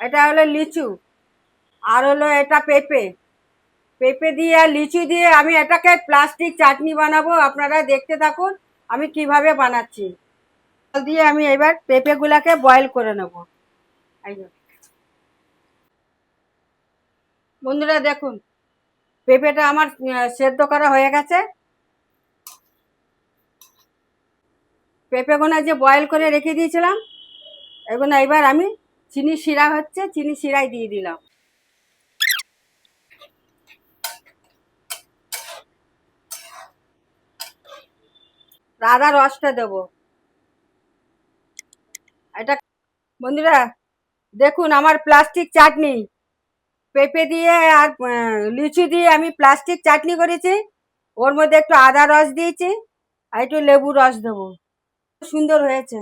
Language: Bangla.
এটা হলো লিচু। আর হলো এটা পেঁপে। পেঁপে দিয়ে আর লিচু দিয়ে আমি এটাকে প্লাস্টিক চাটনি বানাবো, আপনারা দেখতে থাকুন আমি কীভাবে বানাচ্ছি। জল দিয়ে আমি এবার পেঁপেগুলাকে বয়েল করে নেব। বন্ধুরা দেখুন, পেঁপেটা আমার সেদ্ধ করা হয়ে গেছে। পেঁপেগুলো যে বয়েল করে রেখে দিয়েছিলাম, এগুলো এবার আমি চিনি শিরা হচ্ছে, চিনি শিরাই দিয়ে দিলাম। আদা রসটা দেবো। এটা বন্ধুরা, দেখুন আমার প্লাস্টিক চাটনি। পেঁপে দিয়ে আর লিচু দিয়ে আমি প্লাস্টিক চাটনি করেছি। ওর মধ্যে একটু আদা রস দিয়েছি আর একটু লেবু রস দেবো। সুন্দর হয়েছে।